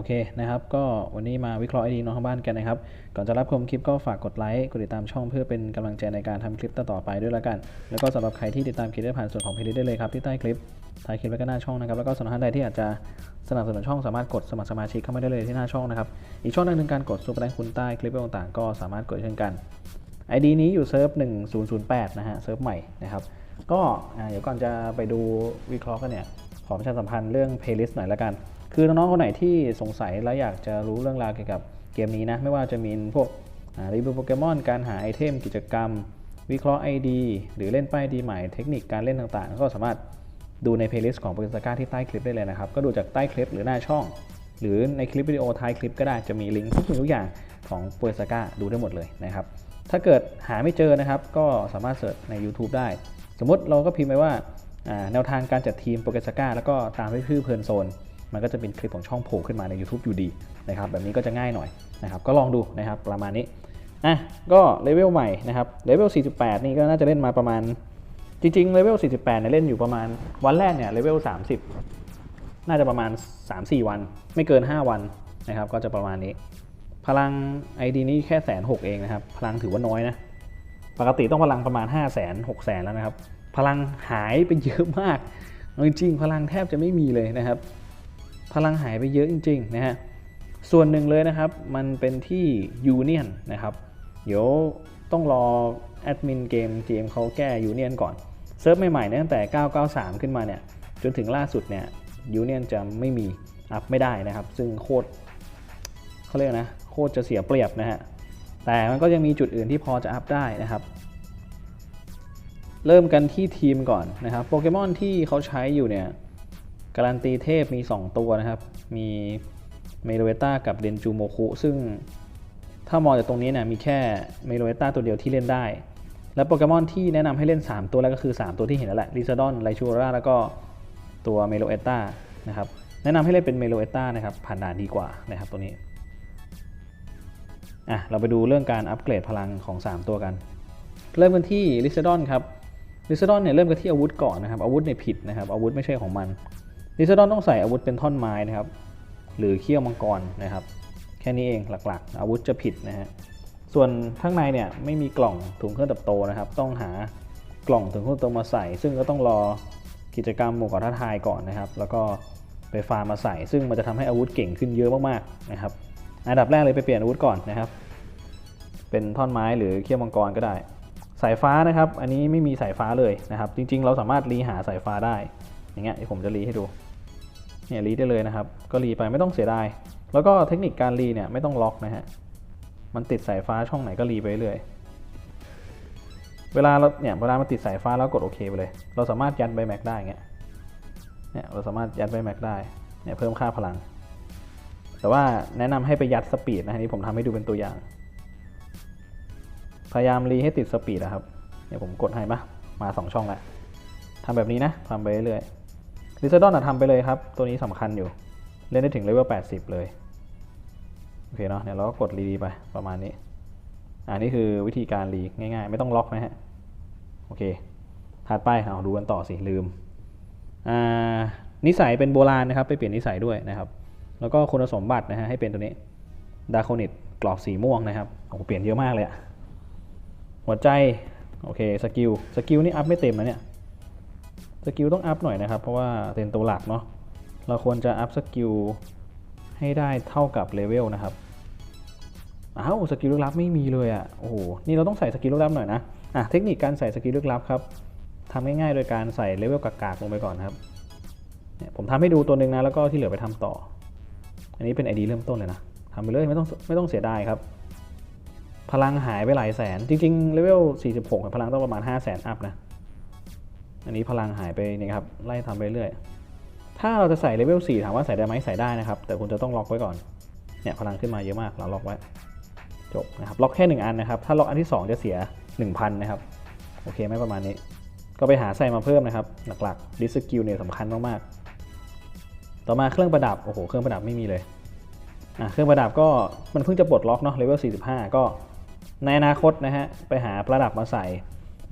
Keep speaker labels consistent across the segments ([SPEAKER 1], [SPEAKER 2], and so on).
[SPEAKER 1] อ่าโอเคนะครับก็วันนี้มาวิเคราะห์ไอดีน้องทางบ้านกันนะครับ ก่อนจะรับชมคลิปก็ฝากกดไลค์กดติดตามช่องเพื่อเป็นกำลังใจในการทำคลิปต่อๆไปด้วยละกัน แล้วก็สำหรับใครที่ติดตามคลิปได้ผ่านส่วนของเพลย์ได้เลยครับที่ใต้คลิปท้ายคลิปแล้ก็หน้าช่องนะครับแล้วก็สำหรับท่านใดที่อาจจะสนับสนุนช่องสามารถกดสมัครสมาชิกเข้ามาได้เลยที่หน้าช่องนะครับอีกช่องหนึงการกดซุปเปอร์แรงคุณใต้คลิปต่างๆ ก็สามารถกดเช่นกัน ID นี้อยู่เซิร์ฟ1008นะฮะเซิร์ฟใหม่นะครับก็เดี๋ยวก่อนจะไปดูวิเคราะห์กันเนี่ยขอประชาสัมพันธ์เรื่อง playlist หน่อยละกัน คือน้องๆคนไหนที่สงสัยและอยากจะรู้เรื่องราวเกี่ยวกับเกมนี้นะ ไม่ว่าจะมีพวกรีวิวโปเกมอน การหาไอเทม กิจกรรม วิเคราะห์ ID หรือเล่นป้ายดีใหม่เทคนิคการเล่นต่างๆ ก็สามารถดูใน playlist ของโปเกมอนที่ใต้คลิปได้เลยนะครับ ก็ดูจากใต้คลิปหรือหน้าช่อง หรือในคลิปวิดีโอท้ายคลิปก็ได้จะมีลิงก์ทุกสิ่งทุกอย่างของโปเกมอนดูได้หมดเลยนะครับถ้าเกิดหาไม่เจอนะครับ ก็สามารถเสิร์ชใน YouTube ได้ สมมติเราก็พิมพ์ไปว่าแนวทางการจัดทีมโปรเกสกาแล้วก็ตามด้วยชื่อเพลินโซน มันก็จะเป็นคลิปของช่องโผล่ขึ้นมาใน YouTube อยู่ดีนะครับแบบนี้ก็จะง่ายหน่อยนะครับก็ลองดูนะครับประมาณนี้อะก็เลเวลใหม่นะครับเลเวล 48 นี่ก็น่าจะเล่นมาประมาณ จริงๆเลเวล 48 เนี่ยเล่นอยู่ประมาณวันแรกเนี่ยเลเวล 30 น่าจะประมาณ 3-4 วัน ไม่เกิน 5 วันนะครับก็จะประมาณนี้ พลัง ID นี้แค่แสนหกเองนะครับพลังถือว่าน้อยนะปกติต้องพลังประมาณ 5 0 0 0 0 0 6 0 0 0 0 แล้วนะครับ พลังหายไปเยอะมากจริงๆพลังแทบจะไม่มีเลยนะครับ พลังหายไปเยอะจริงๆนะฮะส่วนหนึ่งเลยนะครับ มันเป็นที่ยูเนียนนะครับ เดี๋ยวต้องรอแอดมินเกม GM เขาแก้ยูเนียนก่อน เซิร์ฟใหม่ๆตั้งแต่ 993 ขึ้นมาเนี่ย จนถึงล่าสุดเนี่ยยูเนียนจะไม่มีอัพไม่ได้นะครับ ซึ่งโคตรเขาเรียกนะ โคตรจะเสียเปรียบนะฮะ แต่มันก็ยังมีจุดอื่นที่พอจะอัพได้นะครับ เริ่มกันที่ทีมก่อนนะครับ โปเกมอนที่เขาใช้อยู่เนี่ย การันตีเทพมี 2 ตัวนะครับ มีเมโลเวต้ากับเดนจูโมคุซึ่งถ้ามองจากตรงนี้เนี่ยมีแค่เมโลเวต้าตัวเดียวที่เล่นได้ และโปเกมอนที่แนะนำให้เล่น 3 ตัวแล้วก็คือ 3 ตัวที่เห็นแล้วแหละลิซาดอนไลชูราแล้วก็ตัวเมโลเอต้านะครับแนะนำให้เล่นเป็นเมโลเอต้านะครับผ่านด่านดีกว่านะครับตัวนี้อะเราไปดูเรื่องการอัปเกรดพลังของ 3 ตัวกัน เริ่มกันที่ลิซาดอนครับลิซาดอนเนี่ยเริ่มกันที่อาวุธก่อนนะครับอาวุธเนี่ยผิดนะครับอาวุธไม่ใช่ของมัน ลิซาดอนต้องใส่อาวุธเป็นท่อนไม้นะครับ หรือเขี้ยวมังกรนะครับ แค่นี้เองหลักๆ อาวุธจะผิดนะฮะ ส่วนข้างในเนี่ยไม่มีกล่องถุงเครื่องเติบโตนะครับ ต้องหากล่องถุงเครื่องเติบโตมาใส่ ซึ่งก็ต้องรอกิจกรรมหมู่เกาะท้าทายก่อนนะครับ แล้วก็ไปฟาร์มมาใส่ ซึ่งมันจะทำให้อาวุธเก่งขึ้นเยอะมากๆนะครับ อันดับแรกเลยไปเปลี่ยนอาวุธก่อนนะครับ เป็นท่อนไม้หรือเขี้ยวมังกรก็ได้ สายฟ้านะครับ อันนี้ไม่มีสายฟ้าเลยนะครับ จริง ๆ เราสามารถรีหาสายฟ้าได้ อย่างเงี้ยเดี๋ยวผมจะรีให้ดู เนี่ยรีได้เลยนะครับ ก็รีไปไม่ต้องเสียดาย แล้วก็เทคนิคการรีเนี่ยไม่ต้องล็อกนะฮะ มันติดสายฟ้าช่องไหนก็รีไปเรื่อย เวลาเราเนี่ยเวลามันติดสายฟ้าแล้วกดโอเคไปเลย เราสามารถยัดใบแม็กได้เงี้ย เนี่ยเราสามารถยัดใบแม็กได้ เนี่ยเพิ่มค่าพลัง แต่ว่าแนะนำให้ไปยัดสปีดนะฮะนี่ผมทำให้ดูเป็นตัวอย่าง พยายามรีให้ติดสปีดนะครับ เนี่ยผมกดให้มามา 2 ช่องแล้วทำแบบนี้นะทำไปเรื่อยๆ ลิซาดอนทำไปเลยครับ ตัวนี้สำคัญอยู่ เล่นได้ถึงเลเวล 80 เลย โอเคเนาะเนี่ยเราก็กดรีไปประมาณนี้อ่านี่คือวิธีการรีง่ายๆ ไม่ต้องล็อกนะฮะ โอเคถัดไปเอาดูกันต่อสิ ลืม อ่า นิสัยเป็นโบราณนะครับ ไปเปลี่ยนนิสัยด้วยนะครับ แล้วก็คุณสมบัตินะฮะให้เป็นตัวนี้ดาโคนิตกรอบสีม่วงนะครับโอ้โหเปลี่ยนเยอะมากเลยอะหัวใจ โอเค สกิล สกิลนี่อัพไม่เต็มนะเนี่ย สกิลต้องอัพหน่อยนะครับ เพราะว่าเป็นตัวหลักเนาะเราควรจะอัพสกิลให้ได้เท่ากับเลเวลนะครับอ้าวสกิลลึกลับไม่มีเลยอะ่ะโอ้โหนี่เราต้องใส่สกิลลึกลับหน่อยนะอะเทคนิคการใส่สกิลลึกลับครับทำง่ายๆโดยการใส่เลเวลกากๆลงไปก่อนครับเนี่ยผมทำให้ดูตัวหนึ่งนะแล้วก็ที่เหลือไปทำต่อ อันนี้เป็น ID เริ่มต้นเลยนะทำไปเลยไม่ต้องไม่ต้องเสียดายครับ พลังหายไปหลายแสนจริงๆเลเวล46 พลังต้องประมาณ 5 0 0แสนอัพนะ อันนี้พลังหายไปนี่ครับไล่ทำไปเรื่อย ถ้าเราจะใส่เลเวล4ถามว่าใส่ได้ไหมใส่ได้นะครับ แต่คุณจะต้องล็อกไว้ก่อน เนี่ยพลังขึ้นมาเยอะมากเราล็อกไว้ จบนะครับล็อกแค่ 1 อันนะครับ ถ้าล็อกอันที่ 2 จะเสีย 1,000 นะครับ โอเคไหมประมาณนี้ ก็ไปหาใส่มาเพิ่มนะครับ หลักๆดิสกิลเนี่ยสำคัญมากๆ ต่อมาเครื่องประดับ โอ้โห เครื่องประดับไม่มีเลยอะเครื่องประดับก็มันเพิ่งจะปลดล็อกเนาะเลเวล45 ก็ในอนาคตนะฮะไปหาประดับมาใส่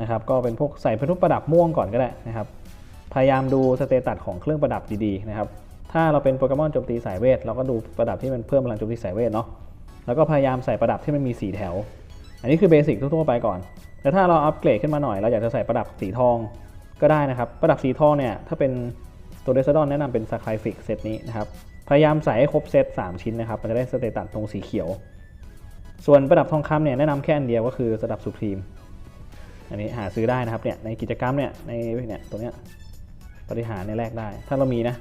[SPEAKER 1] นะครับก็เป็นพวกใส่เป็นพวกประดับม่วงก่อนก็ได้นะครับพยายามดูสเตตัสของเครื่องประดับดีๆนะครับถ้าเราเป็นโปเกมอนโจมตีสายเวทเราก็ดูประดับที่มันเพิ่มพลังโจมตีสายเวทเนาะแล้วก็พยายามใส่ประดับที่มันมีสีแถว อันนี้คือเบสิกทั่วๆไปก่อนแต่ถ้าเราอัปเกรดขึ้นมาหน่อยเราอยากจะใส่ประดับสีทองก็ได้นะครับประดับสีทองเนี่ยถ้าเป็นตัวเดซดอนแนะนำเป็นสคายฟิกเซตนี้นะครับพยายามใส่ให้ครบเซต3 ชิ้นนะครับมันจะได้สเตตัสตรงสีเขียว ส่วนประดับทองคำเนี่ยแนะนำแค่อันเดียวก็คือระดับสุพรีม อันนี้หาซื้อได้นะครับเนี่ยในกิจกรรมเนี่ยในเนี่ยตัวเนี้ยปฏิหารในแรกได้ ถ้าเรามีนะ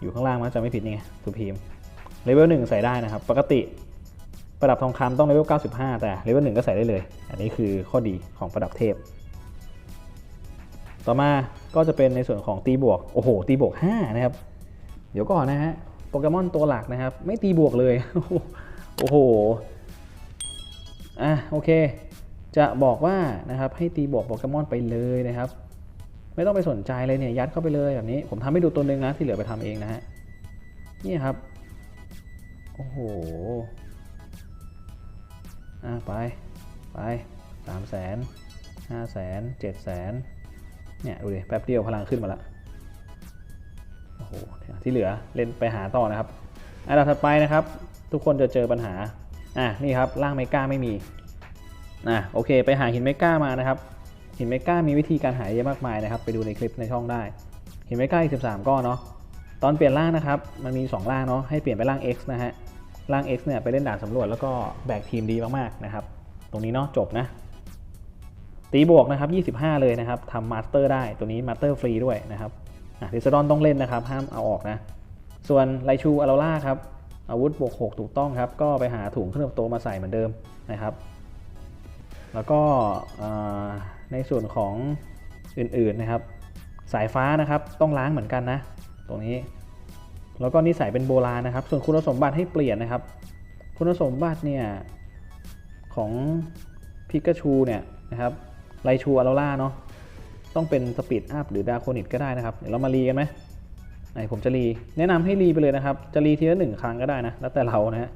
[SPEAKER 1] อยู่ข้างล่างมันจะไม่ผิดนี่ไงสุพีมเลเวลหนึ่งใส่ได้นะครับ ปกติประดับทองคำต้องเลเวล95 แต่เลเวลหนึ่งก็ใส่ได้เลย อันนี้คือข้อดีของประดับเทพ ต่อมาก็จะเป็นในส่วนของตีบวก โอ้โห ตีบวก 5 นะครับ เดี๋ยวก่อนนะฮะโปเกมอนตัวหลักนะครับ ไม่ตีบวกเลย โอ้โห อะ โอเค จะบอกว่านะครับให้ตีบวกโปเกมอนไปเลยนะครับ ไม่ต้องไปสนใจเลยเนี่ยยัดเข้าไปเลยแบบนี้ ผมทำให้ดูตัวหนึ่งนะที่เหลือไปทำเองนะฮะนี่ครับ โอ้โหอะไปไปสามแสนห้าแสนเจ็ดแสนเนี่ยดูดิแป๊บเดียวพลังขึ้นมาละโอ้โหที่เหลือเล่นไปหาต่อนะครับอันดับถัดไปนะครับ ทุกคนจะเจอปัญหาอะนี่ครับล่างเมกาไม่มี อะโอเค ไปหาหินเมกามานะครับ หินเมกามีวิธีการหาเยอะมากมายนะครับ ไปดูในคลิปในช่องได้ หินเมกาอีก13 ก้อนเนาะ ตอนเปลี่ยนร่างนะครับ มันมี 2 ร่างเนาะ ให้เปลี่ยนไปร่าง X นะฮะ ร่าง X เนี่ยไปเล่นด่านสำรวจแล้วก็แบกทีมดีมากๆนะครับ ตรงนี้เนาะจบนะ ตีบวกนะครับ 25 เลยนะครับทำมาสเตอร์ได้ ตัวนี้มาสเตอร์ฟรีด้วยนะครับดิสดอนต้องเล่นนะครับ ห้ามเอาออกนะ ส่วนไลชูอาราล่าครับ อาวุธบวก 6 ถูกต้องครับ ก็ไปหาถุงเครื่องติบโตมาใส่เหมือนเดิมนะครับ แล้วก็ในส่วนของอื่นๆนะครับ สายฟ้านะครับต้องล้างเหมือนกันนะ ตรงนี้ แล้วก็นิสัยเป็นโบราณนะครับ ส่วนคุณสมบัติให้เปลี่ยนนะครับ คุณสมบัติเนี่ยของพิกาชูเนี่ยนะครับไลชูอาราล่าเนาะต้องเป็นสปีดอัพหรือดาโคนิตก็ได้นะครับ เดี๋ยวเรามารีกันไหมไหนผมจะรี แนะนำให้รีไปเลยนะครับ จะรีทีละหนึ่งครั้งก็ได้นะ แล้วแต่เรานะฮะ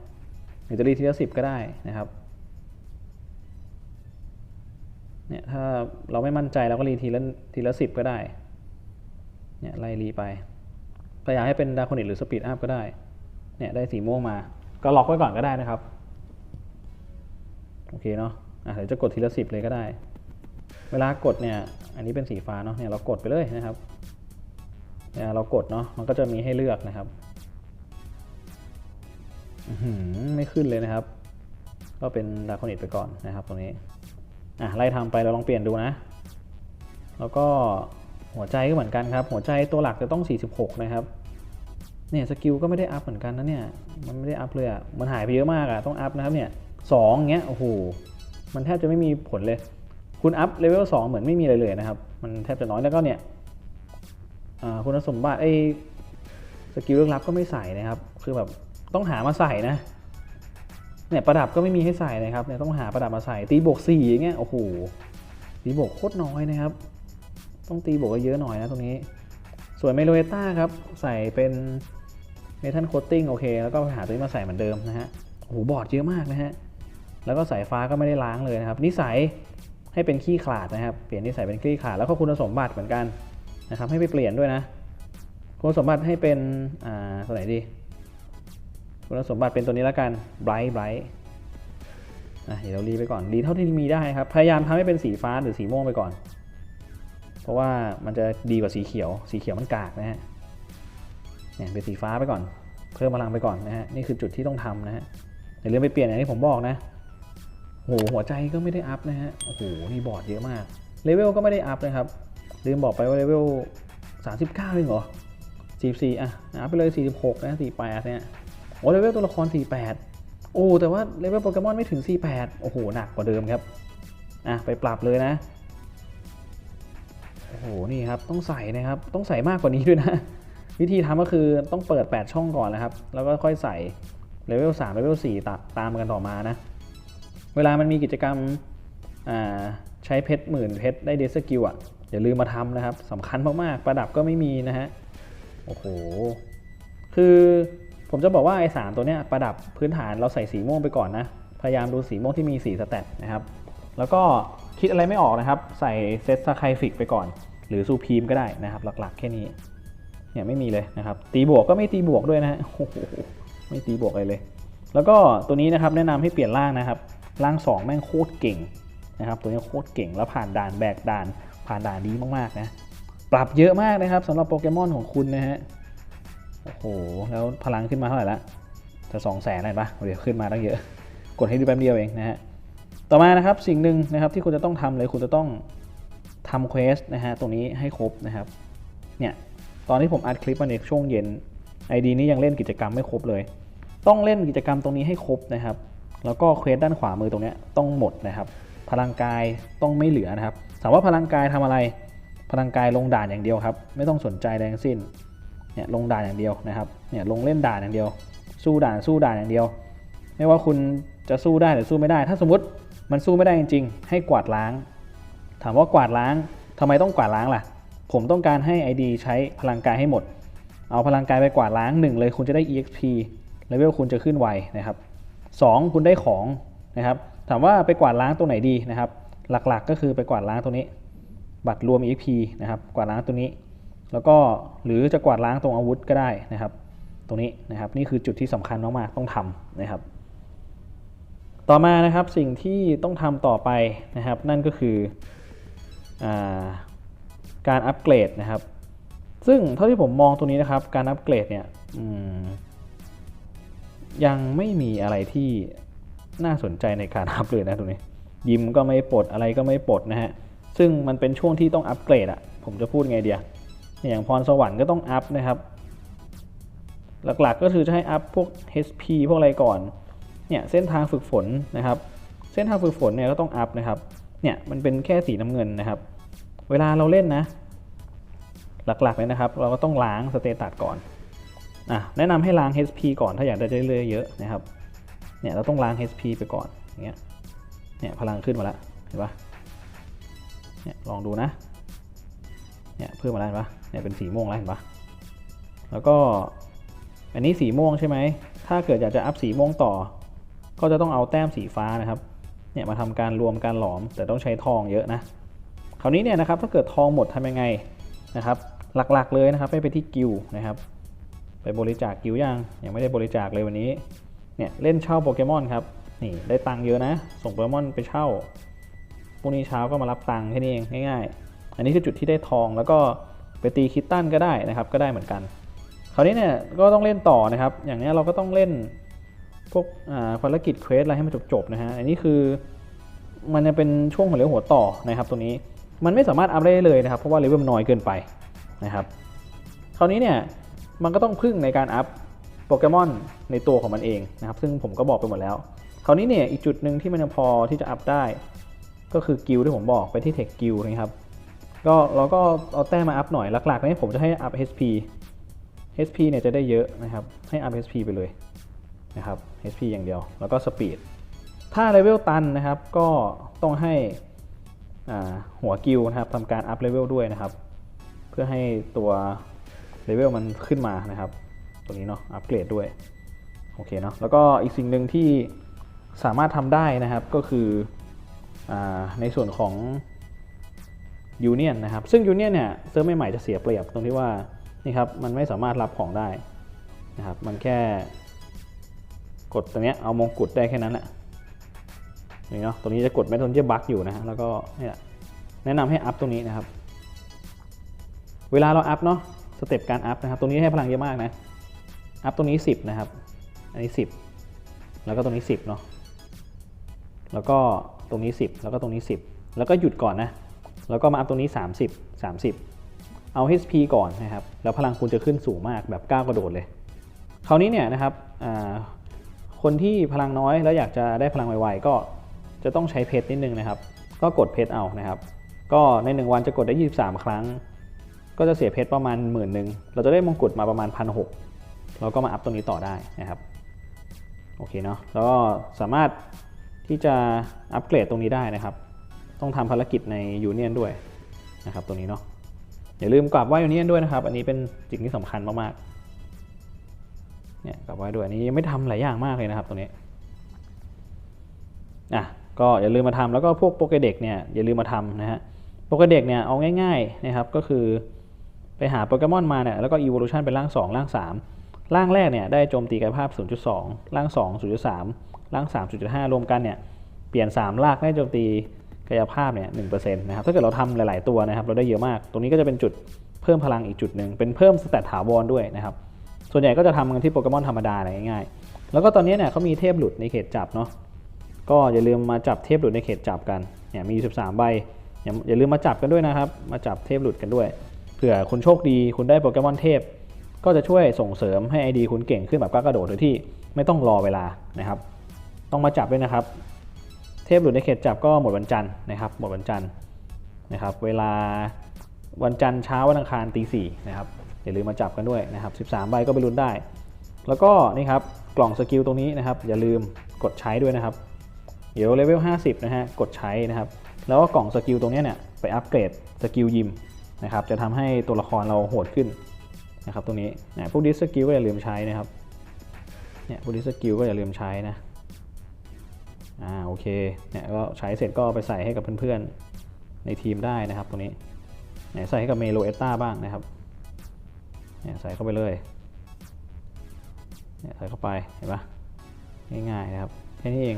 [SPEAKER 1] หรือจะรีทีละสิบก็ได้นะครับ เนี่ยถ้าเราไม่มั่นใจเราก็รีทีละทีละสิบก็ได้เนี่ยไล่รีไปพยายามให้เป็นดาโคนิตหรือสปีดอัพก็ได้เนี่ยได้สีม่วงมา ก็ล็อกไว้ก่อนก็ได้นะครับ โอเคเนาะอะเดี๋ยวจะกดทีละสิบเลยก็ได้ เวลากดเนี่ยอันนี้เป็นสีฟ้าเนาะเนี่ยเรากดไปเลยนะครับเนี่ยเรากดเนาะมันก็จะมีให้เลือกนะครับไม่ขึ้นเลยนะครับ ก็เป็นดาคอนิตไปก่อนนะครับตรงนี้ อะไล่ทำไปเราลองเปลี่ยนดูนะ แล้วก็หัวใจก็เหมือนกันครับ หัวใจตัวหลักจะต้อง 46 นะครับ เนี่ยสกิลก็ไม่ได้อัพเหมือนกันนะเนี่ย มันไม่ได้อัพเลยอะ่ะ มันหายไปเยอะมากอะ่ะ ต้องอัพนะครับเนี่ยสองเงี้ย โอ้โห มันแทบจะไม่มีผลเลย คุณอัพเลเวล2เหมือนไม่มีอะไรเลยนะครับ มันแทบจะน้อย แล้วก็เนี่ยคุณสมบัติไอ้สกิลเรื่องลับก็ไม่ใส่นะครับ คือแบบต้องหามาใส่นะ เนี่ยประดับก็ไม่มีให้ใส่นะครับเนี่ยต้องหาประดับมาใส่ตีบวก4อย่างเงี้ยโอ้โหตีบวกโคตรน้อยนะครับ ต้องตีบวกเยอะหน่อยนะตรงนี้ ส่วนเมโลเอต้าครับใส่เป็นเมทัลโคตติ้งโอเค แล้วก็หาตัวนี้มาใส่เหมือนเดิมนะฮะโอ้โหบอร์ดเยอะมากนะฮะแล้วก็สายฟ้าก็ไม่ได้ล้างเลยนะครับ นิสัยให้เป็นขี้ขลาดนะครับ เปลี่ยนนิสัยเป็นขี้ขลาดแล้วก็คุณสมบัติเหมือนกันนะครับ ให้ไปเปลี่ยนด้วยนะ คุณสมบัติให้เป็นอ่าตัวไหนดี คุณสมบัติเป็นตัวนี้แล้วกัน bright bright อะเดี๋ยวเรารีไปก่อนรีเท่าที่มีได้ครับ พยายามทำให้เป็นสีฟ้าหรือสีม่วงไปก่อน เพราะว่ามันจะดีกว่าสีเขียว สีเขียวมันกากนะฮะเนี่ยเป็นสีฟ้าไปก่อน เพิ่มพลังไปก่อนนะฮะนี่คือจุดที่ต้องทำนะฮะอย่าลืมไปเปลี่ยนอย่างที่ผมบอกนะโหหัวใจก็ไม่ได้อัพนะฮะโอ้โหนี่บอร์ดเยอะมากเลเวลก็ไม่ได้อัพนะครับลืมบอกไปว่าเลเวล39เองเหรอ44อะอัพไปเลย46นะ48เนี่ย โอ้เลเวลตัวละคร 48 โอ้แต่ว่าเลเวลโปเกมอนไม่ถึง 48 โอ้โหหนักกว่าเดิมครับอะไปปรับเลยนะโอ้โหนี่ครับต้องใส่นะครับต้องใส่มากกว่านี้ด้วยนะ วิธีทำก็คือต้องเปิด 8 ช่องก่อนนะครับ แล้วก็ค่อยใส่เลเวล3เลเวล4ตาตามกันต่อมานะ เวลามันมีกิจกรรมใช้เพชรหมื่นเพชรได้เดสกิลอะอย่าลืมมาทำนะครับสำคัญมาก ๆ ประดับก็ไม่มีนะฮะ โอ้โห คือ ผมจะบอกว่าไอ้สามตัวเนี้ยประดับพื้นฐานเราใส่สีม่วงไปก่อนนะ พยายามดูสีม่วงที่มีสีสแตทนะครับ แล้วก็คิดอะไรไม่ออกนะครับ ใส่เซตสไคฟิกไปก่อน หรือซูพีมก็ได้นะครับ หลักๆ แค่นี้ เนี่ยไม่มีเลยนะครับ ตีบวกก็ไม่ตีบวกด้วยนะโอ้โหไม่ตีบวกอะไรเลย แล้วก็ตัวนี้นะครับแนะนำให้เปลี่ยนร่างนะครับ ร่าง 2 แม่งโคตรเก่งนะครับ ตัวนี้โคตรเก่งแล้วผ่านด่านแบกด่าน ผ่านด่านดีมากๆนะ ปรับเยอะมากนะครับสำหรับโปเกมอนของคุณนะฮะ โอ้โห แล้วพลังขึ้นมาเท่าไหร่ละ จะสองแสนเลยปะเดี๋ยวขึ้นมาตั้งเยอะ กดให้ดูแป๊บเดียวเองนะฮะ ต่อมานะครับสิ่งหนึ่งนะครับที่คุณจะต้องทำเลยคุณจะต้องทำเควสนะฮะตรงนี้ให้ครบนะครับ เนี่ยตอนที่ผมอัดคลิปมาในช่วงเย็น ID นี้ยังเล่นกิจกรรมไม่ครบเลย ต้องเล่นกิจกรรมตรงนี้ให้ครบนะครับ แล้วก็เควสด้านขวามือตรงนี้ต้องหมดนะครับ พลังกายต้องไม่เหลือนะครับถามว่าพลังกายทำอะไร พลังกายลงด่านอย่างเดียวครับ ไม่ต้องสนใจแรงสิ้น เนี่ยลงด่านอย่างเดียวนะครับเนี่ยลงเล่นด่านอย่างเดียว สู้ด่านสู้ด่านอย่างเดียว ไม่ว่าคุณจะสู้ได้หรือสู้ไม่ได้ ถ้าสมมติมันสู้ไม่ได้จริง ๆ ให้กวาดล้าง ถามว่ากวาดล้างทำไมต้องกวาดล้างล่ะ ผมต้องการให้ ID ใช้พลังกายให้หมด เอาพลังกายไปกวาดล้างหนึ่งเลยคุณจะได้ EXP เลเวลคุณจะขึ้นไวนะครับสองคุณได้ของนะครับ ถามว่าไปกวาดล้างตรงไหนดีนะครับ หลักๆก็คือไปกวาดล้างตรงนี้ บัตรรวม EXP นะครับ กวาดล้างตัวนี้ แล้วก็หรือจะกวาดล้างตรงอาวุธก็ได้นะครับ ตรงนี้นะครับนี่คือจุดที่สำคัญมากๆต้องทำนะครับ ต่อมานะครับสิ่งที่ต้องทำต่อไปนะครับ นั่นก็คืออการอัปเกรดนะครับ ซึ่งเท่าที่ผมมองตรงนี้นะครับ การอัปเกรดเนี่ยยังไม่มีอะไรที่น่าสนใจในการอัปเลยนะตรงนี้ ยิมก็ไม่ปลดอะไรก็ไม่ปลดนะฮะซึ่งมันเป็นช่วงที่ต้องอัปเกรดอะผมจะพูดไงเดีย อย่างพรสวรรค์ก็ต้องอัพนะครับ หลักๆก็คือจะให้อัพพวก HP พวกอะไรก่อน เนี่ยเส้นทางฝึกฝนนะครับ เส้นทางฝึกฝนเนี่ยก็ต้องอัพนะครับ เนี่ยมันเป็นแค่สีน้ำเงินนะครับ เวลาเราเล่นนะ หลักๆเลยนะครับ เราก็ต้องล้างสเตตัสก่อนอะแนะนำให้ล้าง HP ก่อนถ้าอยากได้เรื่อยๆเยอะนะครับ เนี่ยเราต้องล้าง HP ไปก่อนอย่างเงี้ย เนี่ยพลังขึ้นมาแล้วเห็นปะเนี่ยลองดูนะ เนี่ยเพิ่มมาแล้วเห็นปะ เนี่ยเป็นสีม่วงแล้วเห็นปะแล้วก็อันนี้สีม่วงใช่ไหม ถ้าเกิดอยากจะอัพสีม่วงต่อ ก็จะต้องเอาแต้มสีฟ้านะครับ เนี่ยมาทำการรวมการหลอม แต่ต้องใช้ทองเยอะนะ คราวนี้เนี่ยนะครับถ้าเกิดทองหมดทำยังไงนะครับ หลักๆเลยนะครับให้ไปที่กิลด์นะครับ ไปบริจาคกิลด์ยังยังไม่ได้บริจาคเลยวันนี้ เนี่ยเล่นเช่าโปเกมอนครับ นี่ได้ตังค์เยอะนะ ส่งโปเกมอนไปเช่าพรุ่งนี้เช้าก็มารับตังค์แค่นี้เองง่าย ๆ อันนี้คือจุดที่ได้ทองแล้วก็ ไปตีคิตตันก็ได้นะครับ ก็ได้เหมือนกัน คราวนี้เนี่ยก็ต้องเล่นต่อนะครับ อย่างนี้เราก็ต้องเล่นพวกอ่าภารกิจเควสอะไรให้มันจบๆนะฮะ อันนี้คือมันจะเป็นช่วงหัวเลี้ยวหัวต่อนะครับตัวนี้ มันไม่สามารถอัพได้เลยนะครับ เพราะว่าเลเวลมันน้อยเกินไปนะครับ คราวนี้เนี่ยมันก็ต้องพึ่งในการอัพโปเกมอนในตัวของมันเองนะครับ ซึ่งผมก็บอกไปหมดแล้ว คราวนี้เนี่ยอีกจุดหนึ่งที่มันยังพอที่จะอัพได้ ก็คือกิลที่ผมบอกไปที่เทคกิลนะครับ ก็เราก็เอาแต้มมาอัพหน่อยหลักๆนี่ผมจะให้อัพ HP HP เนี่ยจะได้เยอะนะครับให้อัพ HP ไปเลยนะครับ HP อย่างเดียวแล้วก็สปีดถ้าเลเวลตันนะครับก็ต้องให้หัวกิลนะครับทำการอัพเลเวลด้วยนะครับ เพื่อให้ตัวเลเวลมันขึ้นมานะครับ ตัวนี้เนาะอัปเกรดด้วยโอเคเนาะแล้วก็อีกสิ่งหนึ่งที่สามารถทำได้นะครับก็คืออในส่วนของ ยูเนียนนะครับซึ่งยูเนียนเนี่ยเซิร์ฟใหม่ๆจะเสียเปรียบตรงที่ว่านี่ครับมันไม่สามารถรับของได้นะครับมันแค่กดตรงเนี้ยเอามงกุฎได้แค่นั้นแหละนี่เนาะตรงนี้จะกดไม่ตรงที่บั๊กอยู่นะฮะแล้วก็นี่ยแนะนำให้อัพตรงนี้นะครับ เวลาเราอัพเนาะสเต็ปการอัพนะครับตรงนี้ให้พลังเยอะมากนะอัพตรงนี้ 10 นะครับ อันนี้ 10 แล้วก็ตรงนี้ 10เนาะแล้วก็ตรงนี้ 10 แล้วก็ตรงนี้ 10 แล้วก็หยุดก่อนนะ แล้วก็มาอัพตรงนี้ 30 30 เอา HP ก่อนนะครับ แล้วพลังคุณจะขึ้นสูงมากแบบก้าวกระโดดเลย คราวนี้เนี่ยนะครับคนที่พลังน้อยแล้วอยากจะได้พลังไวๆก็จะต้องใช้เพชรนิดนึงนะครับ ก็กดเพชรเอานะครับ ก็ใน 1 วันจะกดได้ 23 ครั้ง ก็จะเสียเพชรประมาณหมื่นหนึ่งเราจะได้มงกุฎมาประมาณพันหกเราก็มาอัพตรงนี้ต่อได้นะครับโอเคเนาะแล้วก็สามารถที่จะอัปเกรดตรงนี้ได้นะครับ ต้องทำภารกิจในยูเนียนด้วยนะครับตรงนี้เนาะอย่าลืมกราบไหว้ยูเนียนด้วยนะครับ อันนี้เป็นสิ่งที่สำคัญมากๆเนี่ยกราบไหว้ด้วยอันนี้ยังไม่ทำหลายอย่างมากเลยนะครับตรงนี้อะก็อย่าลืมมาทำแล้วก็พวกโปเกเด็กเนี่ยอย่าลืมมาทำนะฮะโปเกเด็กเนี่ยเอาง่ายๆนะครับก็คือไปหาโปเกมอนมาเนี่ยแล้วก็ evolution เป็นร่าง 2 ร่าง 3 ร่างแรกเนี่ยได้โจมตีกายภาพ 0.2 ร่าง 2 0.3 ร่าง3 0.5รวมกันเนี่ยเปลี่ยน 3 รากได้โจมตี กายภาพเนี่ย1%นะครับถ้าเกิดเราทำหลาย ๆ ตัวนะครับ เราได้เยอะมาก ตรงนี้ก็จะเป็นจุดเพิ่มพลังอีกจุดหนึ่งเป็นเพิ่มสแตทถาวรด้วยนะครับ ส่วนใหญ่ก็จะทำกันที่โปเกมอนธรรมดาอะไรง่ายๆ แล้วก็ตอนนี้เนี่ยเขามีเทพหลุดในเขตจับเนาะก็อย่าลืมมาจับเทพหลุดในเขตจับกันเนี่ยมี13ใบอย่าอย่าลืมมาจับกันด้วยนะครับ มาจับเทพหลุดกันด้วยเผื่อคุณโชคดีคุณได้โปเกมอนเทพ ก็จะช่วยส่งเสริมให้ ID คุณเก่งขึ้นแบบก้าวกระโดดโดยที่ไม่ต้องรอเวลานะครับ ต้องมาจับด้วยนะครับ เทพหลุดในเขตจับก็หมดวันจันทร์นะครับ หมดวันจันทร์นะครับ เวลาวันจันทร์เช้าวันอังคารตีสี่นะครับอย่าลืมมาจับกันด้วยนะครับ 13 ใบก็ไปลุ้นได้ แล้วก็นี่ครับกล่องสกิลตรงนี้นะครับ อย่าลืมกดใช้ด้วยนะครับ เดี๋ยวเลเวล 50 นะฮะกดใช้นะครับ แล้วก็กล่องสกิลตรงนี้เนี่ยไปอัปเกรดสกิลยิมนะครับจะทำให้ตัวละครเราโหดขึ้นนะครับตรงนี้นะพวกดิสสกิลก็อย่าลืมใช้นะครับเนี่ยพวกดิสสกิลก็อย่าลืมใช้นะ อ่าโอเคเนี่ยก็ใช้เสร็จก็ไปใส่ให้กับเพื่อนๆในทีมได้นะครับตรงนี้เนี่ยใส่ให้กับเมโลเอตตาบ้างนะครับเนี่ยใส่เข้าไปเลยเนี่ยใส่เข้าไปเห็นปะง่ายๆนะครับแค่นี้เอง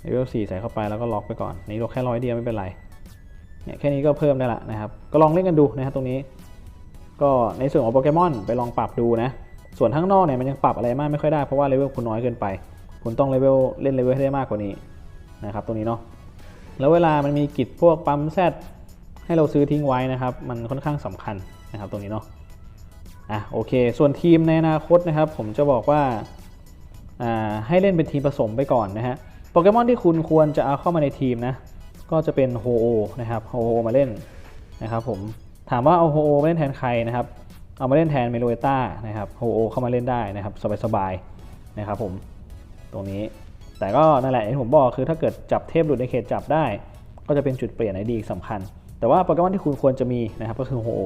[SPEAKER 1] เลเวล4ใส่เข้าไปแล้วก็ล็อกไปก่อนนี่เราแค่ร้อยเดียวไม่เป็นไรเนี่ยแค่นี้ก็เพิ่มได้ละนะครับ ก็ลองเล่นกันดูนะครับตรงนี้ ก็ในส่วนของโปเกมอนไปลองปรับดูนะส่วนข้างนอกเนี่ยมันยังปรับอะไรมากไม่ค่อยได้เพราะว่าเลเวลคุณน้อยเกินไป คุณต้องเลเวลเล่นเลเวลให้ได้มากกว่านี้นะครับตรงนี้เนาะแล้วเวลามันมีกิจพวกปั๊มแซดให้เราซื้อทิ้งไว้นะครับ มันค่อนข้างสำคัญนะครับตรงนี้เนาะอะโอเค ส่วนทีมในอนาคตนะครับ ผมจะบอกว่าอ่าให้เล่นเป็นทีมผสมไปก่อนนะฮะโปเกมอนที่คุณควรจะเอาเข้ามาในทีมนะก็จะเป็นโฮโอนะครับโฮโอมาเล่นนะครับผมถามว่าเอาโฮโอมาเล่นแทนใครนะครับเอามาเล่นแทนเมโลเอต้านะครับโฮโอเข้ามาเล่นได้นะครับสบายๆนะครับผม ตรงนี้ แต่ก็นั่นแหละอย่างที่ผมบอกคือถ้าเกิดจับเทพหลุดในเขตจับได้ ก็จะเป็นจุดเปลี่ยนในดีสำคัญ แต่ว่าโปเกมอนที่คุณควรจะมีนะครับก็คือโฮโอ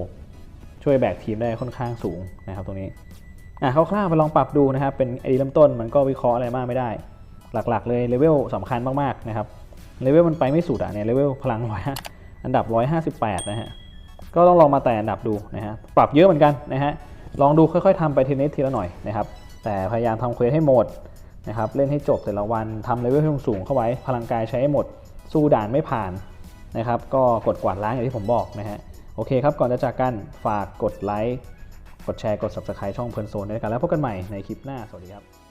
[SPEAKER 1] ช่วยแบกทีมได้ค่อนข้างสูงนะครับตรงนี้อะคร่าวๆไปลองปรับดูนะครับเป็นไอเดียเริ่มต้นมันก็วิเคราะห์อะไรมากไม่ได้ หลักๆ เลยเลเวลสำคัญมากๆนะครับเลเวลมันไปไม่สุดอะเนี่ยเลเวลพลังร้อยอันดับ 158 นะฮะก็ต้องลองมาแต่อันดับดูนะฮะปรับเยอะเหมือนกันนะฮะลองดูค่อยๆทำไปทีนิดทีละหน่อยนะครับแต่พยายามทำเควสให้หมด นะครับเล่นให้จบแต่ละวันทำเลเวลให้สูงเข้าไว้ พลังกายใช้ให้หมดสู้ด่านไม่ผ่านนะครับ ก็กดกวาดล้างอย่างที่ผมบอกนะฮะโอเคครับ ก่อนจะจากกันฝากกดไลค์กดแชร์กด subscribe ช่องเพลินโซนด้วยกันแล้วพบกันใหม่ในคลิปหน้า สวัสดีครับ